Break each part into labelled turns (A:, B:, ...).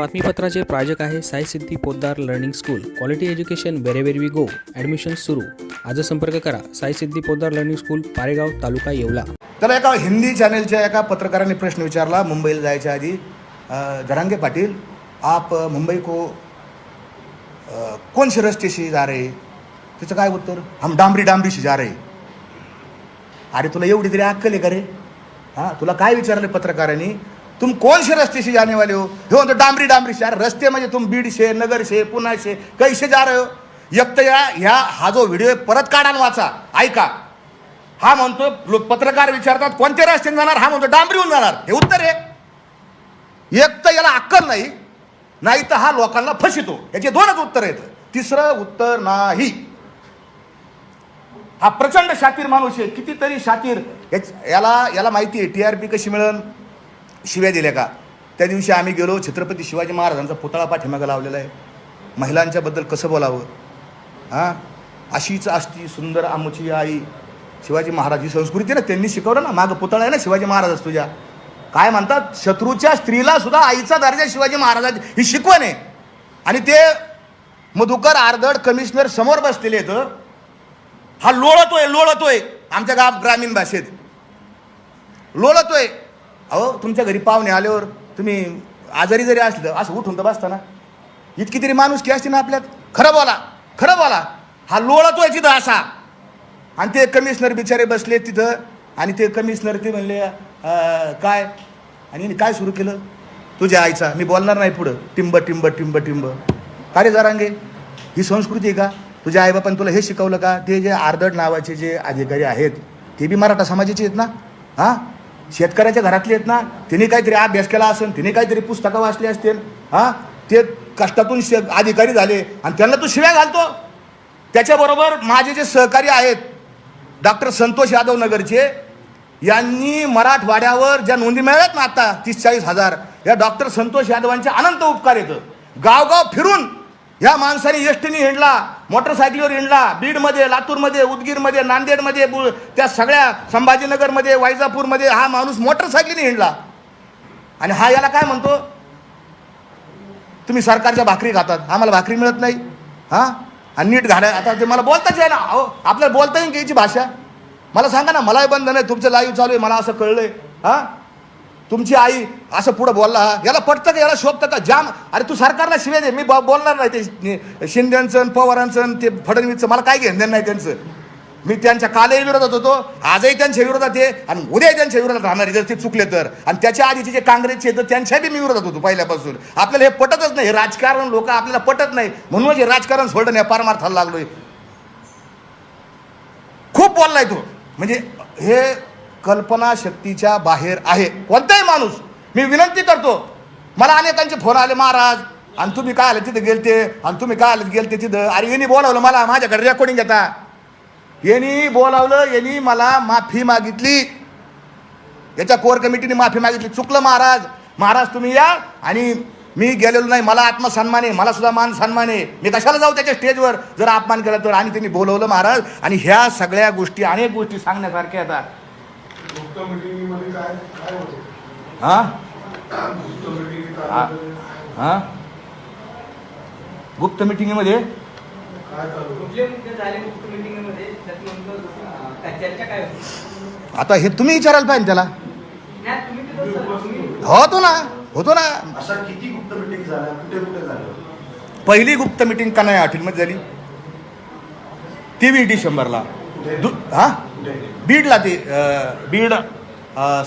A: बातमीपत्राचे प्रायोजक आहे Sai Siddhi Poddar learning school. Quality education wherever we go admission सुरू. आज संपर्क करा. Sai Siddhi Poddar learning school Paregaon taluka Yeola.
B: तर एका हिंदी चॅनलच्या एका पत्रकाराने प्रश्न विचारला मुंबईला जायच्या आधी. जरांगे पाटील आप मुंबई को कोण कौन जा रहे? त्याचं काय उत्तर? हम डांबरी डांबरीशी जा रहे. अरे तुला एवढी तरी अक्कल आहे का रे? हां तुला काय विचारलं पत्रकारांनी? तुम कौन से रस्ते से जाने वाले हो? हे हो म्हणतो डांबरी डांबरी से अरे रस्ते म्हणजे तुम बीड से नगर से पुन्हा से कैसे जा रहे हो? एक तर या ह्या हा जो व्हिडिओ परत काढा वाचा. ऐका. हा म्हणतो लोक पत्रकार विचारतात कोणत्या रस्त्याने जाणार? हा म्हणतो डांबरीहून जाणार. हे उत्तर आहे. एक तर याला अक्कल नाही नाही तर हा लोकांना फसितो याचे दोनच उत्तर आहेत. तिसरं उत्तर नाही. हा प्रचंड शातीर माणूस आहे. कितीतरी शातीर. याच- याला याला माहिती आहे टी आर पी कशी मिळेल शिव्या दिल्या का? त्या दिवशी आम्ही गेलो छत्रपती शिवाजी महाराजांचा पुतळा पाठीमागं लावलेला आहे. महिलांच्याबद्दल कसं बोलावं? हां? अशीच असती सुंदर आमची आई. शिवाजी महाराज ही संस्कृती ना त्यांनी शिकवलं ना मागं पुतळा आहे ना शिवाजी महाराज तुझ्या काय म्हणतात? शत्रूच्या स्त्रीला सुद्धा आईचा दर्जा शिवाजी महाराजांची ही शिकवण आहे. आणि ते मधुकर आर्दड कमिशनर समोर बसलेले आहेत हा लोळतोय लोळतोय. आमच्या गाव ग्रामीण भाषेत. लोळतोय. अहो तुमच्या घरी पाहुणे आल्यावर तुम्ही आजारी जरी असलं असं उठून तर बसता ना इतकी तरी माणूस की असते ना आपल्यात. खरं बोला खरं बोला. हा लोळतोय तिथं असा. आणि ते कमिशनर बिचारे बसले तिथं. आणि ते कमिशनर ते म्हणले काय? आणि काय सुरू केलं? तुझ्या आईचा मी बोलणार नाही पुढं. टिंब टिंब टिंब टिंब. का रे जरांगे? ही संस्कृती आहे का? तुझ्या आईबापाने तुला हे शिकवलं का? ते जे आर्दड नावाचे जे अधिकारी आहेत ते बी मराठा समाजाचे आहेत ना? हां? शेतकऱ्याच्या घरातले आहेत ना तिने काहीतरी अभ्यास केला असेल तिने काहीतरी पुस्तकं वाचली असतील हां? ते कष्टातून शे अधिकारी झाले आणि त्यांना तो शिव्या घालतो. त्याच्याबरोबर माझे जे सहकारी आहेत डॉक्टर संतोष यादव नगरचे यांनी मराठवाड्यावर ज्या नोंदी मिळाल्यात ना आता तीस चाळीस हजार या डॉक्टर संतोष यादवांचे अनंत उपकार येतं. गावगाव फिरून या माणसाने एस हिंडला मोटरसायकलीवर हिंडला बीडमध्ये लातूरमध्ये उदगीरमध्ये नांदेडमध्ये बु- त्या सगळ्या संभाजीनगरमध्ये वायजापूरमध्ये हा माणूस मोटरसायकलीने हिंडला. आणि हा याला काय म्हणतो? तुम्ही सरकारच्या भाकरी खातात आम्हाला भाकरी मिळत नाही. हां? आणि नीट घाला. आता ते मला बोलताच आहे ना अहो आपल्याला बोलता येईल की याची भाषा? मला सांगा ना मलाही बंधन आहे तुमचं लाईव्ह चालू आहे मला असं कळलं आहे हां? तुमची आई असं पुढं बोलला याला पटतं का? याला शोभतं का? जाम. अरे तू सरकारला शिवे दे. मी बोलणार नाही. ते शिंद्यांचं पवारांचं ते फडणवीसचं मला काय घेणं नाही त्यांचं. मी त्यांच्या कालही विरोधात होतो. आजही त्यांच्या विरोधात आहे. आणि उद्याही त्यांच्या विरोधात राहणार जर ते चुकले तर. आणि त्याच्या आधीचे जे काँग्रेसचे आहेत, तर त्यांच्या बी मी विरोधात होतो पहिल्यापासून. आपल्याला हे पटतच नाही. हे राजकारण लोक आपल्याला पटत नाही. म्हणून हे राजकारण सोडणं या पारमार्थाला लागलोय. खूप बोललाय तो. म्हणजे हे कल्पनाशक्तीच्या बाहेर आहे. कोणताही माणूस मी विनंती करतो मला अनेकांचे फोन आले महाराज आणि तुम्ही काय आले तिथे गेलते? आणि तुम्ही काय आले गेलते तिथं? अरे यांनी बोलावलं मला माझ्याकडे रेकॉर्डिंग घेता. यांनी बोलावलं यांनी मला माफी मागितली. याच्या कोर कमिटीने माफी मागितली. चुकलं महाराज महाराज तुम्ही या आणि मी गेलेलो नाही. मला आत्मसन्मान आहे मला सुद्धा मान सन्मान आहे. मी कशाला जाऊ त्याच्या स्टेजवर? जर अपमान केला तर. आणि त्यांनी बोलवलं महाराज आणि ह्या सगळ्या गोष्टी अनेक गोष्टी सांगण्यासारख्या आता
C: गुप्त मिटिंगमध्ये काय काय होतं
B: हां?
C: गुप्त मिटिंग
B: हा. हां? गुप्त मिटिंगमध्ये आता हे तुम्ही विचारायला पाहिजे त्याला. होतो ना होतो ना.
C: अशा किती गुप्त मिटिंग झाल्या? कुठे कुठे झाल्या?
B: पहिली गुप्त मिटिंग का नाही हॉटेलमध्ये झाली? तेवीस डिसेंबरला. दु हां? बीडला ते बीड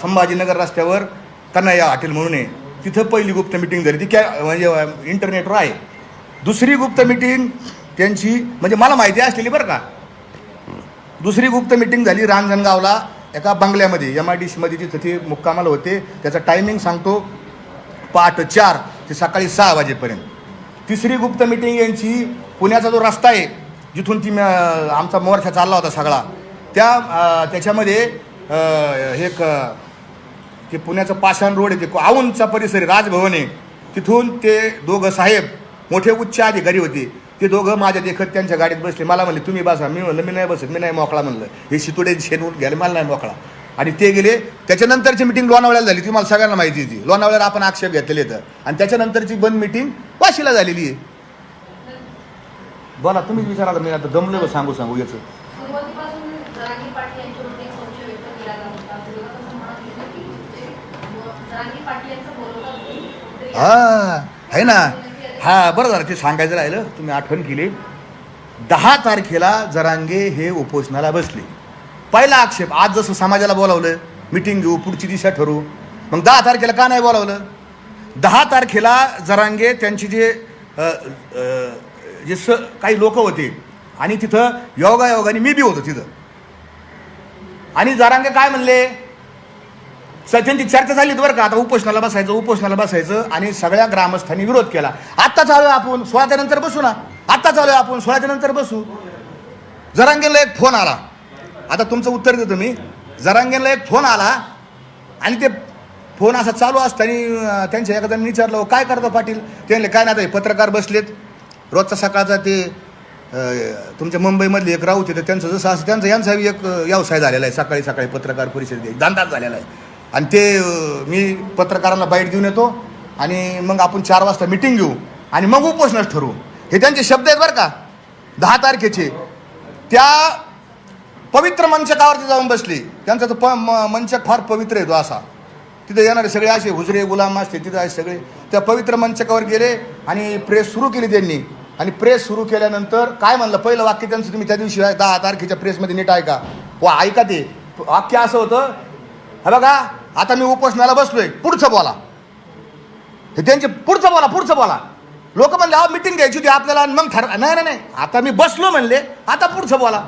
B: संभाजीनगर रस्त्यावर कन्हैया हॉटेल म्हणून आहे. तिथं पहिली गुप्त मिटिंग झाली. ती क्या म्हणजे इंटरनेटवर आहे. दुसरी गुप्त मिटिंग त्यांची म्हणजे मला माहिती असलेली बरं का. दुसरी गुप्त मिटिंग झाली रांजणगावला एका बंगल्यामध्ये एम आय डी सीमध्ये तिथं ते मुक्कामाला होते. त्याचा टायमिंग सांगतो पहाट चार ते सकाळी सहा वाजेपर्यंत. तिसरी गुप्त मिटिंग यांची पुण्याचा जो रस्ता आहे जिथून ती आमचा मोर्चा चालला होता सगळा त्या त्याच्यामध्ये हे एक ते पुण्याचं पाषाण रोड आहे ते औंधचा परिसर आहे राजभवन आहे. तिथून ते दोघं साहेब मोठे उच्च अधिकारी होते. ते दोघं माझ्या देखत त्यांच्या गाडीत बसले. मला म्हणले तुम्ही बसा. मी म्हणलं मी नाही बसत मी नाही मोकळा. म्हणलं हे शितुडे शेनून घ्यायला मला नाही मोकळा. आणि ते गेले. त्याच्यानंतरची मिटिंग लोणावळ्याला झाली. तुम्हाला सगळ्यांना माहिती होती लोणावळ्याला आपण आक्षेप घेतलेले आहेत. आणि त्याच्यानंतरची बंद मिटिंग वाशीला झालेली आहे. बोला तुम्हीच विचारा मी आता दमलो सांगू सांगू याचं
D: सुरुवातीपासून जरांगी पाटील यांच्यावरून एक संशय व्यक्त केला जात होता विरोधक असं म्हणत होते की ते जरांगी पाटील यांचं बरोबर कुठेतरी
B: हा आहे ना? हा बरं झालं ते सांगायचं राहिलं. तुम्ही आठवण केली. दहा तारखेला जरांगे हे उपोषणाला बसले. पहिला आक्षेप आज जसं समाजाला बोलावलं मिटिंग घेऊ पुढची दिशा ठरवू. मग दहा तारखेला का नाही बोलावलं? दहा तारखेला जरांगे त्यांची जे जे स काही लोक होते आणि तिथं योगायोगाने मी बी होतो तिथं. आणि जरांगे काय म्हणले? सचिनची चर्चा झाली बरं का. आता उपोषणाला बसायचं उपोषणाला बसायचं आणि सगळ्या ग्रामस्थांनी विरोध केला. आत्ता चालू आहे आपण सोळाच्या नंतर बसू ना. आत्ता चालू आहे आपण सोळाच्या नंतर बसू. जरांगेला एक फोन आला. आता तुमचं उत्तर देतो मी. जरांगेला एक फोन आला आणि ते फोन असा चालू असताना त्यांच्या एखाद्या विचारलं हो, काय करतो पाटील? त्यांनी काय नाही आता पत्रकार बसलेत. रोजचा सकाळचा ते तुमच्या मुंबईमधले एक राऊत येतं त्यांचं जसं असं त्यांचा यांचा एक व्यवसाय झालेला आहे. सकाळी सकाळी पत्रकार परिषद धंदाच झालेला आहे. आणि ते मी पत्रकारांना बाईट देऊन येतो आणि मग आपण चार वाजता मिटिंग घेऊ आणि मग उपोषणच ठरवू. हे त्यांचे शब्द आहेत बरं का. दहा तारखेचे. त्या पवित्र मंचकावरती जाऊन बसली. त्यांचा तो प म- मंचक फार पवित्र येतो असा. तिथे येणारे सगळे असे हुजरे गुलाम असते तिथे आहे सगळे. त्या पवित्र मंचकावर गेले आणि प्रेस सुरू केली त्यांनी. आणि प्रेस सुरू केल्यानंतर काय म्हणलं? पहिलं वाक्य त्यांचं तुम्ही त्या दिवशी दहा तारखेच्या प्रेसमध्ये नीट ऐका. व ऐका ते. वाक्य असं होतं. हे बघा आता मी उपोषणाला बसलोय. पुढचं बोला. हे त्यांचे पुढचं बोला पुढचं बोला. लोक म्हणले हा मिटिंग घ्यायची होती आपल्याला. आणि मग ठर नाही नाही नाही. आता मी बसलो म्हणले आता पुढचं बोला.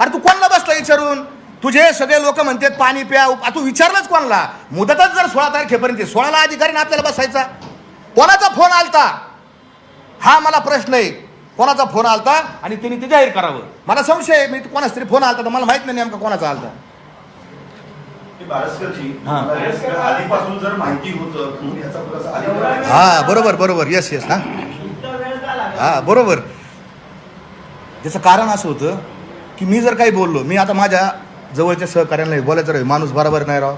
B: अरे तू कोणाला बसला विचारून? तुझे सगळे लोक म्हणतात पाणी प्या. तू विचारलंच कोणाला? मुदतच जर सोळा तारखेपर्यंत सोळाला अधिकारीने आपल्याला बसायचा. कोणाचा फोन आलता? हा मला प्रश्न आहे. कोणाचा फोन आलता? आणि त्यांनी ते जाहीर करावं. मला संशय आहे मी कोणाच तरी फोन आलता तर मला माहीत नाही नेमका कोणाचा आलता
C: की बारसकरजी
B: हा.
C: बारसकर आधीपासून जर माहिती होतं म्हणून याचा पुरावा आधी
B: हा. बरोबर बरोबर. येस येस हा हा बरोबर. त्याचं कारण असं होतं की मी जर काही बोललो मी आता माझ्या जवळच्या सहकार्यांना बोलायचं राहील माणूस बरोबर नाही राव.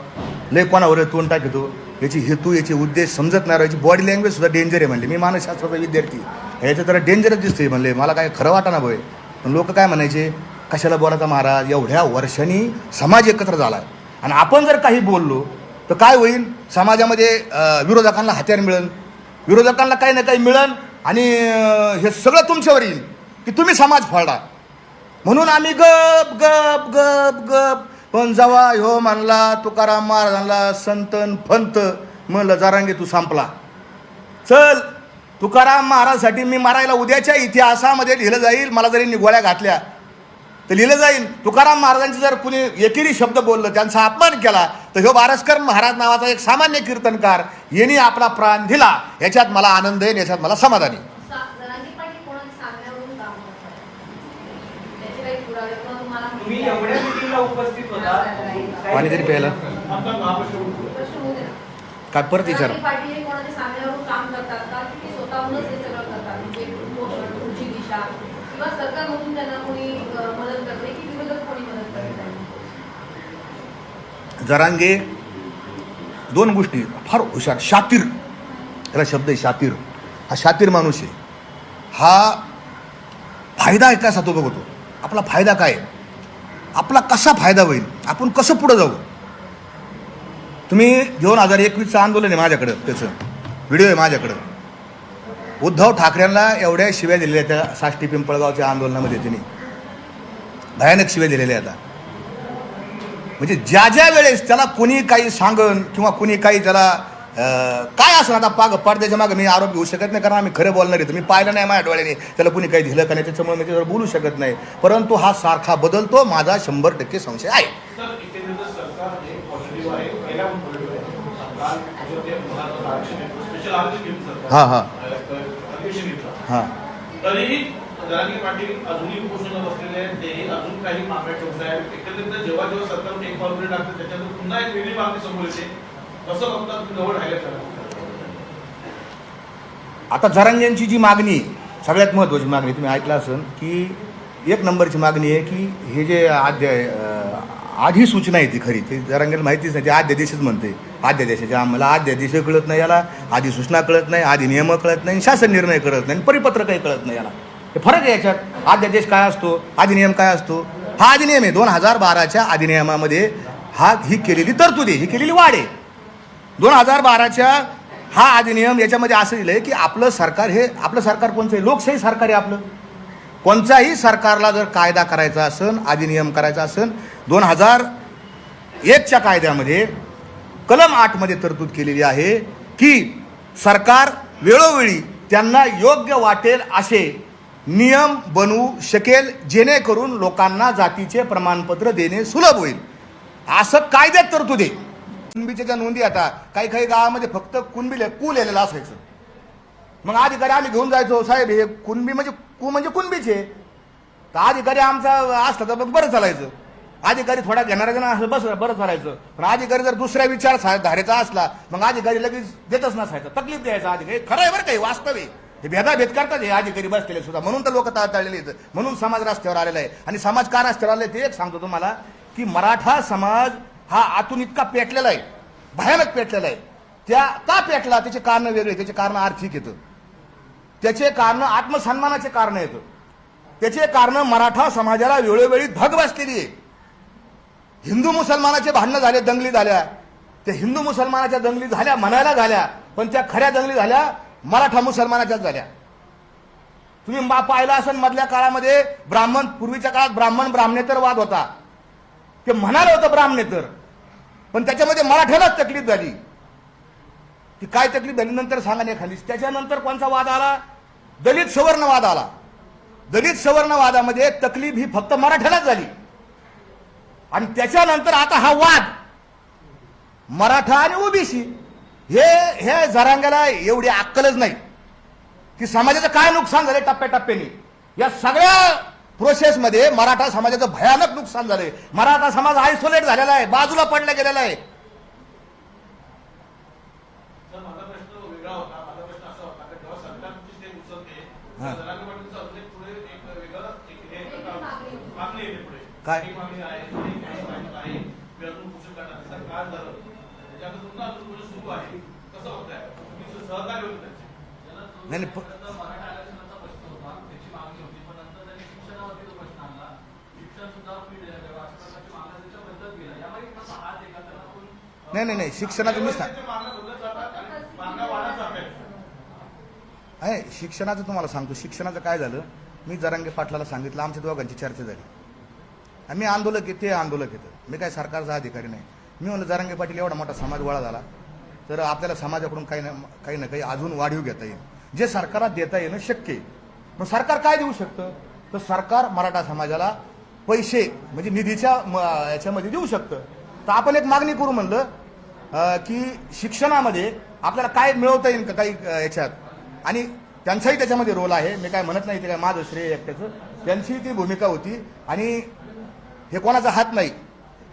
B: लय कोणावर तोंड टाकतो. याची हेतू याचे उद्देश समजत नाही राव. याची बॉडी लँग्वेज सुद्धा डेंजर आहे म्हणले. मी मानसशास्त्राचा विद्यार्थी. ह्याचं जरा डेंजरच दिसतंय म्हणले. मला काय खरं वाटाना बोय पण लोक काय म्हणायचे? कशाला बोलायचा महाराज? एवढ्या वर्षांनी समाज एकत्र झाला आणि आपण जर काही बोललो तर काय होईल? समाजामध्ये विरोधकांना हत्यार मिळेल. विरोधकांना काही ना काही मिळेल आणि हे सगळं तुमच्यावर येईल की तुम्ही समाज फोडा. म्हणून आम्ही गप गप गप गप. पण जवा ह्यो म्हणला तुकाराम महाराजांना संतन फंत. म्हणलं जारांगे तू संपला. चल तुकाराम महाराजसाठी मी मारायला उद्याच्या इतिहासामध्ये लिहिलं जाईल मला जरी निघोळ्या गोळ्या घातल्या तर लिहिलं जाईल तुकाराम महाराजांचे जर कुणी एकेरी शब्द बोललं त्यांचा अपमान केला तर ह्यो बारसकर महाराज नावाचा एक सामान्य कीर्तनकार यांनी आपला प्राण दिला. याच्यात मला आनंद आहे आणि याच्यात मला समाधान. आहे
E: होता
B: पाणी तरी प्यायला. काय परत विचारा
D: जरांगी पाटील हे कोणाच्या सांगण्यावरून काम करतात का की ते स्वतःहूनच हे सगळं करतात म्हणजे पोषण पुढची दिशा किंवा सरकारमधून त्यांना कोणी अं, मदत करते की विरोधक कोणी मदत करते त्यांना?
B: जरांगे दोन गोष्टी. फार हुशार. शातीर. त्याला शब्द आहे शातीर. हा शातीर माणूस आहे. हा फायदा आहे काय तो? बघतो आपला फायदा काय आहे? आपला कसा फायदा होईल? आपण कसं पुढं जाऊ? तुम्ही दोन हजार एकवीसचं आंदोलन आहे माझ्याकडं त्याचं. व्हिडिओ आहे माझ्याकडं. उद्धव ठाकरेंना एवढ्या शिव्या दिलेल्या आहेत त्या साष्टी पिंपळगावच्या आंदोलनामध्ये त्यांनी भयानक शिव्या दिलेल्या आहेत आता. म्हणजे ज्या ज्या वेळेस त्याला कोणी काही सांगन किंवा कोणी काही त्याला काय असं आता पाग पडद्याच्या मागं मी आरोप घेऊ शकत नाही कारण आम्ही खरं बोलणार आहे. मी पाहिलं नाही माझ्या डोळ्याने. त्याला कोणी काही दिलं का नाही त्याच्यामुळे मी त्याच्यावर बोलू शकत नाही. परंतु हा सारखा बदलतो माझा शंभर टक्के संशय आहे.
F: हे.
B: हां. हां.
F: अं, जरांगी पाटील अजूनही उपोषण बसलेले आहेत. तेही अजून काही मागण्या ठेवत आहेत. एकंदरीत जेव्हा जेव्हा सरकार एक पाऊल पुढे टाकतं त्याच्यानंतर पुन्हा एक वेगळी मागणी समोर येते. कसं बघता तुम्ही जवळ राहिलं सर
B: आता जरांग्यांची जी मागणी सगळ्यात महत्त्वाची मागणी तुम्ही ऐकला असेल की एक नंबरची मागणी आहे की हे जे आद्य आधी सूचना येते खरी ते जरांगेला माहितीच नाही ते आद्य देशच म्हणते. आद्य देशाच्या आम्हाला आद्य देश कळत नाही याला आधी सूचना कळत नाही आधी नियम कळत नाही शासन निर्णय कळत नाही परिपत्र काही कळत नाही याला. हे फरक आहे याच्यात. आद्यादेश काय असतो? अधिनियम काय असतो? हा अधिनियम आहे. दोन हजार बाराच्या अधिनियमामध्ये हा ही केलेली तरतूद आहे. ही केलेली वाढ आहे. दोन हजार बाराच्या हा अधिनियम याच्यामध्ये असं दिलं आहे की आपलं सरकार हे आपलं सरकार कोणचं आहे? लोकशाही सरकार आहे आपलं. कोणत्याही सरकारला जर कायदा करायचा असेल अधिनियम करायचा असेल दोन हजार एकच्या कायद्यामध्ये कलम आठमध्ये तरतूद केलेली आहे की सरकार वेळोवेळी त्यांना योग्य वाटेल असे नियम बनवू शकेल जेणेकरून लोकांना जातीचे प्रमाणपत्र देणे सुलभ होईल. असं कायद्यात तर तू दे. कुणबीच्या नोंदी आता काही काही गावामध्ये फक्त कुणबीले कू लिहिलेलं असायचं. मग अधिकारी आम्ही घेऊन जायचो साहेब हे कुणबी म्हणजे कू म्हणजे कुणबीचे. तर अधिकारी आमचा असला तर मग बरं चालायचं. अधिकारी थोडा घेणारा जण असं बस बरं चालायचं. पण अधिकारी जर दुसऱ्या विचार धारेचा असला मग अधिकारी लगेच देतच नसायचं. तकलीफ द्यायचा अधिकारी. खरं आहे बरं काही वास्तव आहे. हे भेदाभेद करतात हे अधिकारी बसलेले सुद्धा. म्हणून तर लोक ताळलेले आहेत. म्हणून समाज रस्त्यावर आलेला आहे. आणि समाज का रस्त्यावर आले ते एक सांगतो तुम्हाला की मराठा समाज हा आतून इतका पेटलेला आहे. भयानक पेटलेला आहे. त्या का पेटला? त्याचे कारण वेगळे त्याचे कारण आर्थिक येतं त्याचे कारण आत्मसन्मानाचे कारण येतं त्याचे कारण मराठा समाजाला वेळोवेळी धग बसलेली आहे. हिंदू मुसलमानाचे भांडणं झाले दंगली झाल्या. त्या हिंदू मुसलमानाच्या दंगली झाल्या म्हणायला झाल्या पण त्या खऱ्या दंगली झाल्या मराठा मुसलमानाच्याच झाल्या. तुम्ही मा पाहिला असेल मधल्या काळामध्ये ब्राह्मण पूर्वीच्या काळात ब्राह्मण ब्राह्मणेतर वाद होता. ते म्हणालं होतं ब्राह्मणेतर पण त्याच्यामध्ये मराठ्यालाच तकलीफ झाली. ती काय तकलीफ झाली नंतर सांगा नाही खाली त्याच्यानंतर कोणचा वाद आला? दलित सवर्णवाद आला. दलित सवर्णवादामध्ये तकलीफ ही फक्त मराठ्यालाच झाली. आणि त्याच्यानंतर आता हा वाद मराठा आणि ओबीसी. हे हे जरांग्याला एवढी अक्कलच नाही. की समाजाचं काय नुकसान झालं टप्प्याटप्प्याने? या सगळ्या प्रोसेसमध्ये मराठा समाजाचं भयानक नुकसान झालंय. मराठा समाज आयसोलेट झालेला आहे बाजूला पडला गेलेला आहे.
F: सर जातात आणि मागण्या वाढत जात आहेत
B: आहे शिक्षणाचं तुम्हाला सांगतो. शिक्षणाचं काय झालं? मी जरांगे पाटलाला सांगितलं. आमच्या दोघांची चर्चा झाली. मी आंदोलक आहे ते आंदोलक येतं मी काय सरकारचा अधिकारी नाही. मी म्हणलं जरांगे पाटील एवढा मोठा समाज गोळा झाला तर आपल्याला समाजाकडून काही ना काही ना काही अजून वाढीव घेता येईल. जे सरकारला देता येणं शक्य आहे. मग सरकार काय देऊ शकतं? तर सरकार मराठा समाजाला पैसे म्हणजे निधीच्या म- याच्यामध्ये देऊ शकतं. तर आपण एक मागणी करू म्हणलं की शिक्षणामध्ये आपल्याला काय मिळवता येईल का काही याच्यात? आणि त्यांचाही त्याच्यामध्ये रोल आहे. मी काय म्हणत नाही ते काय माझं श्रेय एकट्याचं. त्यांची ती भूमिका होती. आणि हे कोणाचा हात नाही.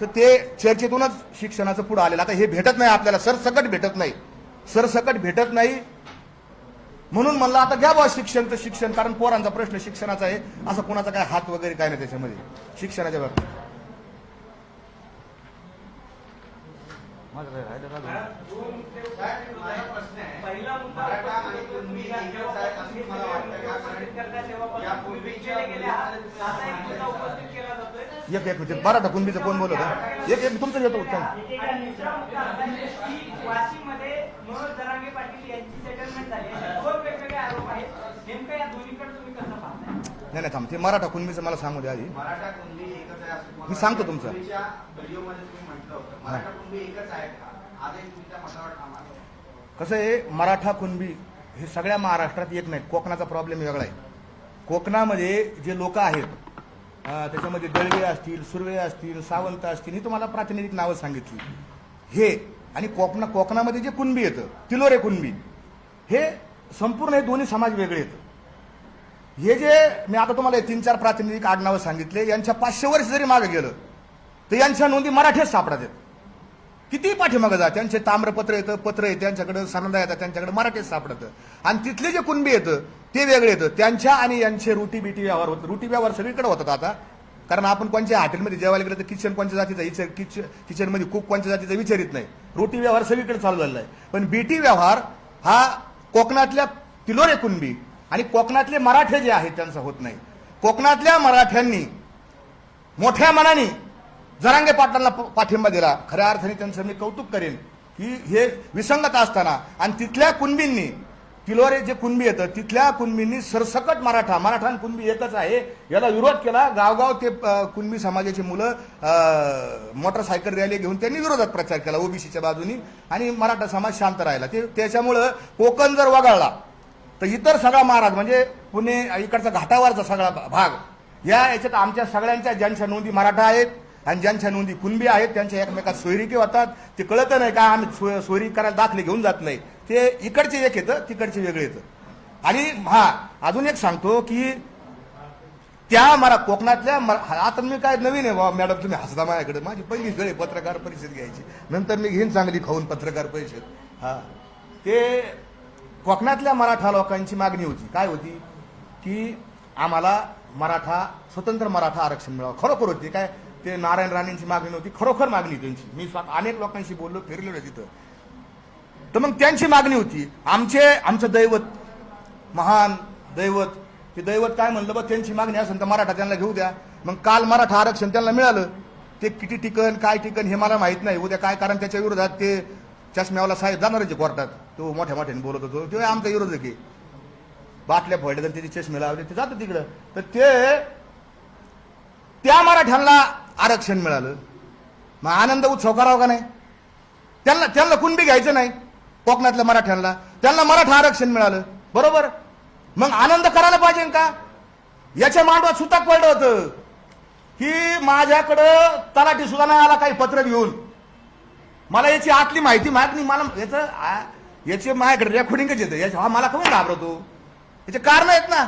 B: तर ते चर्चेतूनच शिक्षणाचं पुढं आलेलं. आता हे भेटत नाही आपल्याला. सरसकट भेटत नाही. सरसकट भेटत नाही. म्हणून म्हणलं आता घ्या बा शिक्षण तर शिक्षण कारण पोरांचा प्रश्न शिक्षणाचा आहे असं कोणाचा काय हात वगैरे काय नाही त्याच्यामध्ये शिक्षणाच्या बाबतीत
E: एक मुद्दा उपस्थित केला जातोय
B: एक एक मिनिट मराठा कुणबीचं कोण बोलत होतं? एक एक तुमचं घेतो उत्तर
E: आणि दुसरा मुद्दा असा आहे की वाशीमध्ये मनोज जरांगे पाटील यांची सेटलमेंट झाली असे दोन वेगवेगळे आरोप आहेत नेमकं या दोन्हीकडे तुम्ही कसं पाहताय
B: नाही नाही थांब. ते मराठा कुणबीचं मला सांगू द्या आधी.
C: मराठा कुणबी एकच आहे असं तुम्हाला
B: मी सांगतो तुमचं.
C: पूर्वीच्या व्हिडिओमध्ये तुम्ही म्हटलं होतं. मराठा कुणबी एकच आहे का? आजही तुम्ही त्या मतावर ठाम आहात.
B: कसं आहे मराठा कुणबी हे सगळ्या महाराष्ट्रात येत नाहीत. कोकणाचा प्रॉब्लेम वेगळा आहे. कोकणामध्ये जे लोक आहेत अं, त्याच्यामध्ये दळवे असतील सुर्वे असतील सावंत असतील ही तुम्हाला प्रातिनिधिक नावं सांगितली. हे आणि कोकणा कोकणामध्ये जे कुणबी येतं तिलोरे कुणबी हे संपूर्ण हे दोन्ही समाज वेगळे येतं. हे जे मी आता तुम्हाला तीन चार प्रातिनिधिक आडनावं सांगितले यांच्या पाचशे वर्ष जरी मागे गेलं तर यांच्या नोंदी मराठीच सापडतात किती पाठीमागं जा त्यांचे ताम्रपत्र येतं पत्र येतं त्यांच्याकडे सनंदा येतात त्यांच्याकडे मराठीच सापडतं. आणि तिथले जे कुणबी येतं ते वेगळे येतं. त्यांच्या आणि यांचे रुटी बिटी व्यवहार होतं रुटी व्यवहार सगळीकडे होतात आता. कारण आपण कोणत्या हॉटेलमध्ये जेवायला गेलं तर किचन कोणत्या जातीचा विचार किचन किचनमध्ये कुक कोणत्या जातीचा विचारित नाही. रोटी व्यवहार सगळीकडे चालू झालेला आहे. पण बीटी व्यवहार हा कोकणातल्या तिलोरे कुणबी आणि कोकणातले मराठे जे आहेत त्यांचं होत नाही. कोकणातल्या मराठ्यांनी मोठ्या मनाने जरांगे पाटलांना प- पाठिंबा दिला. खऱ्या अर्थाने त्यांचं मी कौतुक करेन की हे विसंगत असताना आणि तिथल्या कुणबींनी तिलोरे जे कुणबी येतं तिथल्या कुणबींनी सरसकट मराठा मराठा आणि कुणबी एकच आहे याला विरोध केला. गावगाव ते कुणबी समाजाची मुलं मोटरसायकल रॅली घेऊन त्यांनी विरोधात प्रचार केला ओबीसीच्या बाजूनी. आणि मराठा समाज शांत राहिला. ते त्याच्यामुळं कोकण जर वगळला तर इतर सगळा महाराज म्हणजे पुणे इकडचा घाटावरचा सगळा भाग या याच्यात आमच्या सगळ्यांच्या ज्यांच्या नोंदी मराठा आहेत आणि ज्यांच्या नोंदी कुणबी आहेत त्यांच्या एकमेकात सोयरिके होतात. ते कळतं नाही का आम्ही सो- सोयरी करायला दाखले घेऊन जात नाही. ते इकडचे एक येतं तिकडचे वेगळे येतं. आणि हा अजून एक सांगतो की त्या मरा कोकणातल्या मरा- आता मी काय नवीन आहे बाबा मॅडम तुम्ही हसता माझ्याकडे. माझी पहिली वेळ पत्रकार परिषद घ्यायची. नंतर मी घेईन चांगली खाऊन पत्रकार परिषद. हा. ते कोकणातल्या मराठा लोकांची मागणी होती. काय होती? की आम्हाला मराठा स्वतंत्र मराठा आरक्षण मिळावं. खरोखर होती. काय? ते नारायण राणेंची मागणी नव्हती खरोखर मागणी त्यांची. मी अनेक लोकांशी बोललो फिरलेलो तिथं. तर मग त्यांची मागणी होती. आमचे आमचं दैवत महान दैवत ते दैवत काय म्हणलं? बा त्यांची मागणी असेल तर मराठा त्यांना घेऊ द्या. मग काल मराठा आरक्षण त्यांना मिळालं. ते किती टिकन काय टिकन हे मला माहीत नाही. उद्या काय? कारण त्याच्या विरोधात ते चष्म्यावाला साहेब जाणार आहे कोर्टात. तो मोठ्या मोठ्याने बोलत होतो. तो आमचा विरोध आहे. बाटल्या फोडल्या तर त्याचे चष्मे लावले. ते जातं तिकडं. तर ते त्या मराठ्यांना आरक्षण मिळालं. मग आनंद उत्सव करावा का नाही? त्यांना त्यांना कुणबी घ्यायचं नाही कोकणातल्या मराठ्यांना. त्यांना मराठा आरक्षण मिळालं. बरोबर? मग आनंद करायला पाहिजे का? याच्या मांडवात सुताक पडलं होतं. की माझ्याकडं तलाठी सुद्धा नाही आला काही पत्र घेऊन. मला याची आतली माहिती माहीत नाही मला याचं याचे माझ्याकडे रेकॉर्डिंगच येतं? याच्या हा मला कमी घाबरतो. याचे कारण आहेत ना.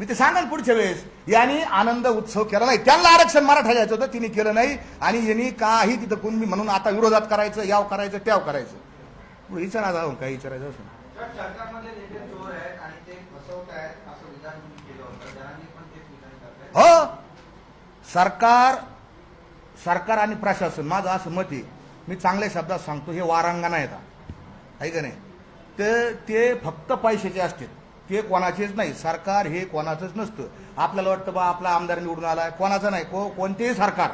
B: मी ते सांगा पुढच्या वेळेस. यांनी आनंद उत्सव केला नाही. त्यांना आरक्षण मराठा घ्यायचं होतं. तिने केलं नाही. आणि यांनी काही तिथं कुणबी म्हणून आता विरोधात करायचं याव करायचं त्याव करायचं. विचारा जाऊन काही विचारायचं असं हो. सरकार सरकार आणि प्रशासन माझं असं मत आहे. मी चांगल्या शब्दात सांगतो हे वारांगणा येतात आहे का नाही? ते ते फक्त पैशाचे असते ते कोणाचेच नाही. सरकार हे कोणाचंच नसतं. आपल्याला वाटतं बा आपला आमदार निवडून आला कोणाचं नाही. को कोणतेही सरकार.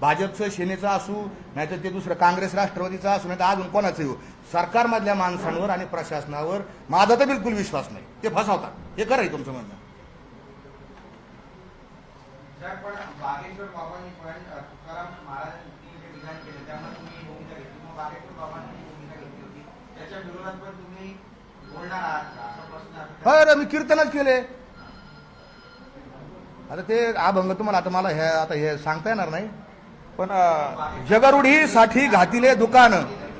B: भाजपचं सेनेचं असू नाहीतर ते दुसरं काँग्रेस राष्ट्रवादीचं असू नाही तर अजून कोणाचं येऊ हो. सरकारमधल्या माणसांवर आणि प्रशासनावर माझा तर बिलकुल विश्वास नाही. ते फसवतात. हे खरं आहे तुमचं म्हणणं.
C: पण बागेश्वर बाबांनी पण तुकाराम महाराजांनी विधान केलं. त्यामुळे तुम्ही भूमिका घेतली मग बागेश्वर बाबांनी जी भूमिका घेतली होती त्याच्या विरोधात पण तुम्ही बोलणार आहात का असा प्रश्न आहे.
B: हो अरे मी कीर्तनच केले. आता ते अभंग तुम्हाला आता मला हे आता हे सांगता येणार नाही. पण अं, जगरूढीसाठी घातिले दुकान.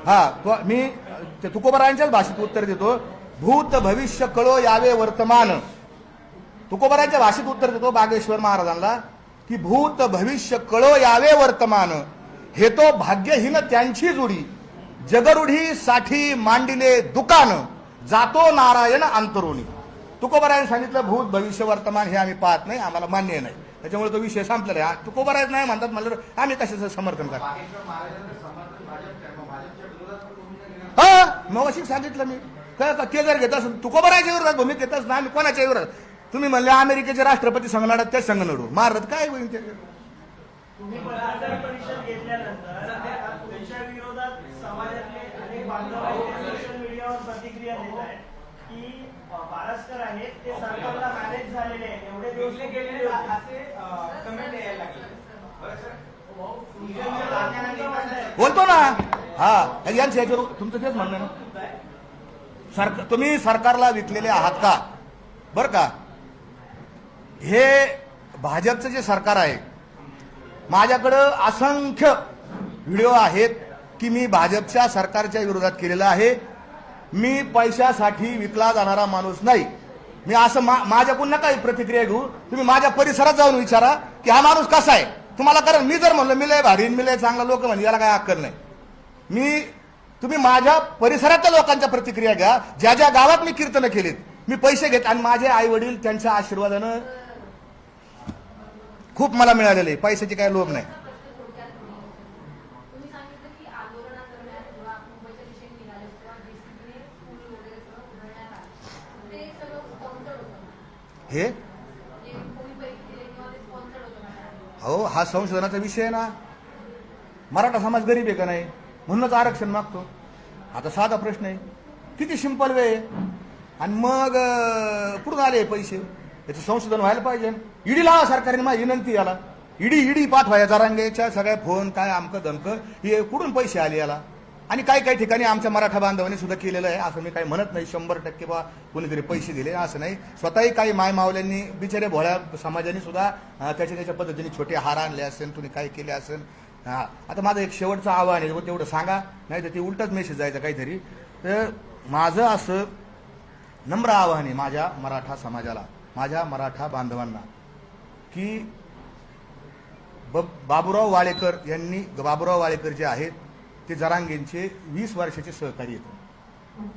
B: हा तो मी तुकोबरांच्याच तुकोबरायांच्याच भाषेत उत्तर देतो. भूत भविष्य कळो यावे वर्तमान. तुकोबरांच्या भाषेत उत्तर देतो बागेश्वर महाराजांना की भूत भविष्य कळो यावे वर्तमान. हे तो भाग्यहीन त्यांची जोडी. जगरूढीसाठी मांडिले दुकान जातो नारायण अंतरुणी तुकोबरायने सांगितलं भूत भविष्य वर्तमान हे आम्ही पाहत नाही आम्हाला मान्य नाही. त्याच्यामुळे तो विषय संपलेला आहे. तुकोबरायच नाही म्हणतात म्हणलं आम्ही कशाचं समर्थन करतो? हा मग अशी सांगितलं मी. काय का ते जर घेत असेल तुकोबरायच्या विरोधात भूमिका घेतच ना आम्ही कोणाच्या विरोधात? तुम्ही म्हणले अमेरिकेचे राष्ट्रपती संघ लढत त्याच संघ लढू महाराज काय होईल ते
E: तुम्ही पत्रकार परिषद घेतल्यानंतर त्यांच्या विरोधात समाजातले अनेक बांधव सोशल मीडियावर प्रतिक्रिया देत आहेत. की बारस्कर आहेत ते सरकारला मॅनेज झालेले आहेत. एवढे दिवस गेलेले असे कमेंट यायला लागले.
B: बोलतो ना. हा यांचं याच्यावर तुमचं तेच म्हणणं आहे ना? सरकार तुम्ही सरकारला विकलेले आहात का? बर का? हे भाजपचं जे सरकार आहे माझ्याकडं असंख्य व्हिडिओ आहेत. की मी भाजपच्या सरकारच्या विरोधात केलेला आहे. मी पैशासाठी विकला जाणारा माणूस नाही. मी असं मा माझ्याकडून नका प्रतिक्रिया घेऊ. तुम्ही माझ्या परिसरात जाऊन विचारा की हा माणूस कसा आहे. तुम्हाला कारण मी जर म्हणलं मी लय भारी मी लय चांगला लोक म्हणजे याला काय अक्कल नाही. मी तुम्ही माझ्या परिसरातल्या लोकांच्या प्रतिक्रिया घ्या. ज्या ज्या गावात मी कीर्तनं केलीत मी पैसे घेत आणि माझे आई वडील त्यांच्या आशीर्वादानं खूप मला मिळालेलं. आहे पैशाची काय लोभ नाही
D: असा प्रश्न थोडक्यात तुम्ही तुम्ही सांगितलं की आंदोलनादरम्यान जेव्हा मुंबईच्या दिशेने निघाले तेव्हा जेसीबीने पूल वगैरे सगळं उधळण्यात आलं ते सगळं स्पॉन्सर्ड होतं ना
B: हे?
D: हो
B: अहो हा संशोधनाचा विषय आहे ना. मराठा समाज गरीब आहे का नाही? म्हणूनच आरक्षण मागतो. आता साधा प्रश्न आहे. किती सिंपल वे आहे? आणि मग अं, कुठून आले पैसे? याचं संशोधन व्हायला पाहिजे. ईडी लावा सरकारने माझी विनंती याला. ईडी ईडी पाठवाया जरांगेच्या सगळ्या फोन काय आमकं दमकं हे कुठून पैसे आले याला? आणि काही काही ठिकाणी आमच्या मराठा बांधवांनी सुद्धा केलेलं आहे. असं मी काही म्हणत नाही. शंभर टक्के बा कोणीतरी पैसे दिले असं नाही. स्वतःही काही माय मावल्यांनी बिचारे भोळ्या समाजाने सुद्धा त्याच्या त्याच्या पद्धतीने छोटे हार आणले असेल तुम्ही काय केले असेल. आता माझं एक शेवटचं आव्हान आहे तेवढं सांगा. नाही तर ते उलटच मेसेज जायचा काहीतरी. तर माझं असं नम्र आव्हान आहे माझ्या मराठा समाजाला माझ्या मराठा बांधवांना की ब बाबुराव वाळेकर यांनी बाबुराव वाळेकर जे आहेत ते जरांगेंचे वीस वर्षाचे सहकारी येतं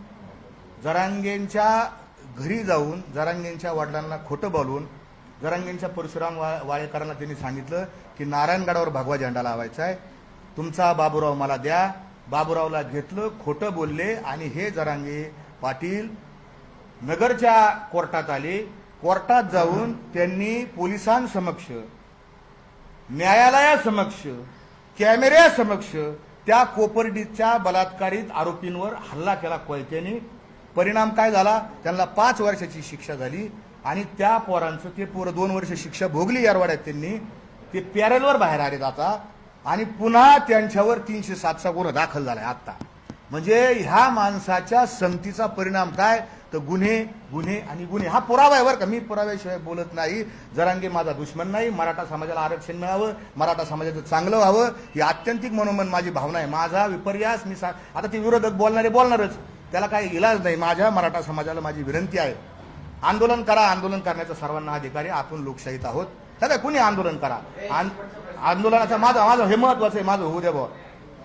B: जरांगेंच्या घरी जाऊन जरांगेंच्या वडिलांना खोटं बोलून जरांगेंच्या परशुराम वा वाळेकरांना त्यांनी सांगितलं की नारायणगडावर भगवा झेंडा लावायचा आहे. तुमचा बाबुराव मला द्या. बाबुरावला घेतलं खोटं बोलले आणि हे जरांगे पाटील नगरच्या कोर्टात आले. कोर्टात जाऊन त्यांनी पोलिसांसमक्ष न्यायालयासमक्ष कॅमेऱ्यासमक्ष त्या कोपर्डीच्या बलात्कारित आरोपींवर हल्ला केला कोयत्याने. परिणाम काय झाला? त्यांना पाच वर्षाची शिक्षा झाली आणि त्या पोरांचं ते पोरं दोन वर्ष शिक्षा भोगली यारवाड्यात त्यांनी. ते पॅरेलवर बाहेर आले आता आणि पुन्हा त्यांच्यावर तीनशे सातचा गुन्हा दाखल झालाय आता म्हणजे ह्या माणसाच्या संगतीचा परिणाम काय? तर गुन्हे गुन्हे आणि गुन्हे. हा पुरावा आहे बरं का. मी पुराव्याशिवाय बोलत नाही. जरांगे माझा दुश्मन नाही. मराठा समाजाला आरक्षण मिळावं. मराठा समाजाचं चांगलं व्हावं. ही आत्यंतिक मनोमन माझी भावना आहे. माझा विपर्यास मी सा आता ते विरोधक बोलणारे बोलणारच. त्याला काही इलाज नाही. माझ्या मराठा समाजाला माझी विनंती आहे. आंदोलन करा. आंदोलन करण्याचा सर्वांना अधिकार आहे. आपण लोकशाहीत आहोत. सगळं कुणी आंदोलन करा? आन- आंदोलनाचा माझं माझं हे महत्वाचं आहे. माझं होऊ द्या बुवा.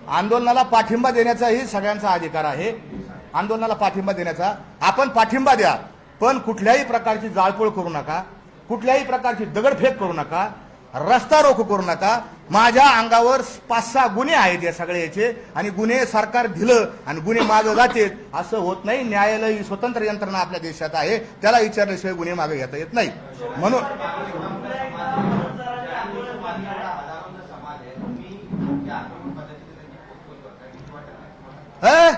B: आंदोलनाला पाठिंबा देण्याचाही सगळ्यांचा अधिकार आहे. आंदोलनाला पाठिंबा देण्याचा. आपण पाठिंबा द्या पण कुठल्याही प्रकारची जाळपोळ करू नका कुठल्याही प्रकारची दगडफेक करू नका रस्ता रोको करू नका. माझ्या अंगावर पाच सहा गुन्हे आहेत या सगळे याचे आणि गुन्हे सरकार दिलं आणि गुन्हे मागं जाते असं होत नाही. न्यायालय ही स्वतंत्र यंत्रणा आपल्या देशात आहे त्याला विचारल्याशिवाय गुन्हे मागे घेता येत नाही. म्हणून ह?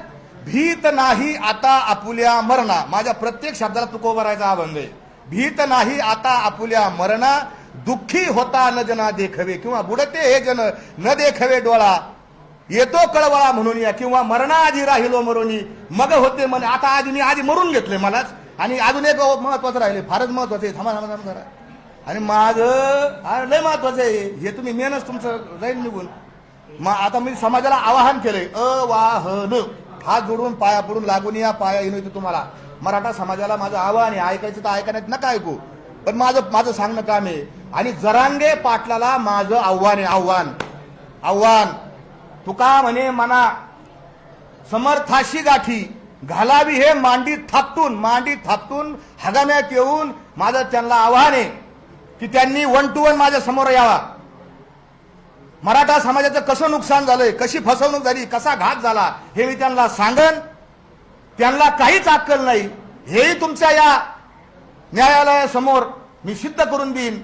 B: भीत नाही आता आपुल्या मरणा. माझ्या प्रत्येक शब्दाला तुको भरायचा अभंग आहे. भीत नाही आता आपुल्या मरणा. दुःखी होता न जना देखवे किंवा बुडते हे जन न देखवे डोळा. येतो कळवळा म्हणून या किंवा मरणा आधी राहिलो मरुनी मग होते म्हणे आता आधी मी आधी मरून घेतले मलाच. आणि अजून एक महत्वाचं राहिले फारच महत्वाचं आहे. थांबा थांबा थांबा जरा. आणि माग लय महत्वाचं आहे. हे तुम्ही मेनच तुमचं जाईल निघून. मग आता मी समाजाला आवाहन केलंय. अवाहन. हात जोडून पाया पडून लागून या पाया येऊन येतो तुम्हाला. मराठा समाजाला माझं आव्हान आहे ऐकायचं तर ऐकण्यात नका ऐकू. पण माझं माझं सांगणं काम आहे. आणि जरांगे पाटलाला माझं आव्हान आहे आव्हान. आव्हान. तुका म्हणे मना समर्थाशी गाठी. घालावी हे मांडीत थापटून मांडीत थापटून हगाम्यात येऊन माझं त्यांना आव्हान आहे की त्यांनी वन टू वन माझ्यासमोर यावा. मराठा समाजाचं कसं नुकसान झालंय कशी फसवणूक झाली कसा घात झाला हे मी त्यांना सांगन. त्यांना काहीच अक्कल नाही. हेही तुमच्या या न्यायालयासमोर मी सिद्ध करून देईन.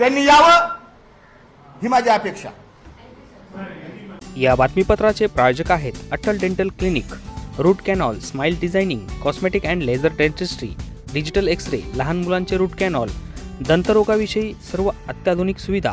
B: त्यांनी यावं ही माझी अपेक्षा.
A: या बातमीपत्राचे प्रायोजक आहेत Atal dental clinic root canal smile designing cosmetic and laser dentistry digital X ray लहान मुलांचे रूट कॅनॉल दंतरोगाविषयी सर्व अत्याधुनिक सुविधा.